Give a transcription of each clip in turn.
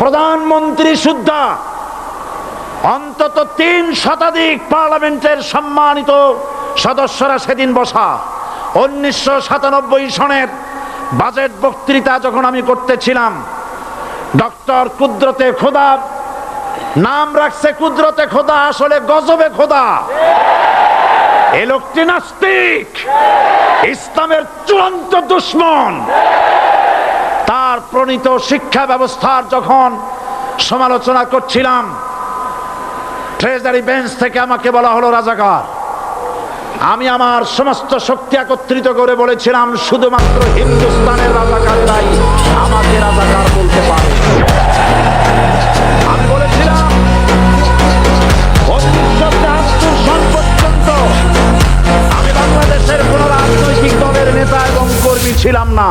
প্রধানমন্ত্রী সুদ্ধা অন্তত তিন শতাধিক পার্লামেন্টের সম্মানিত সদস্যরা সেদিন বসা। উনিশশো সাতানব্বই সনের বাজেট বক্তৃতা যখন আমি করতেছিলাম, ডক্টর কুদরতে খোদা, নাম রাখছে কুদরতে খোদা, আসলে গজবে খোদা। এ লোকটি নাস্তিক, ইসলামের চূড়ান্ত দুশ্মন। তার প্রণীত শিক্ষা ব্যবস্থার যখন সমালোচনা করছিলাম, ট্রেজারি বেঞ্চ থেকে আমাকে বলা হলো, রাজাকার, আমি আমার সমস্ত শক্তি একত্রিত করে বলেছিলাম, শুধুমাত্র হিন্দুস্তানের রাজাকারেরাই আমাকে রাজাকার বলতে পারে। আমি নেতা এবং কর্মী ছিলাম না।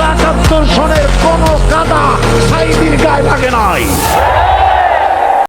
উনিশশো একাত্তর সনের কোনো কাদা সাইদির গায়ে লাগে নাই।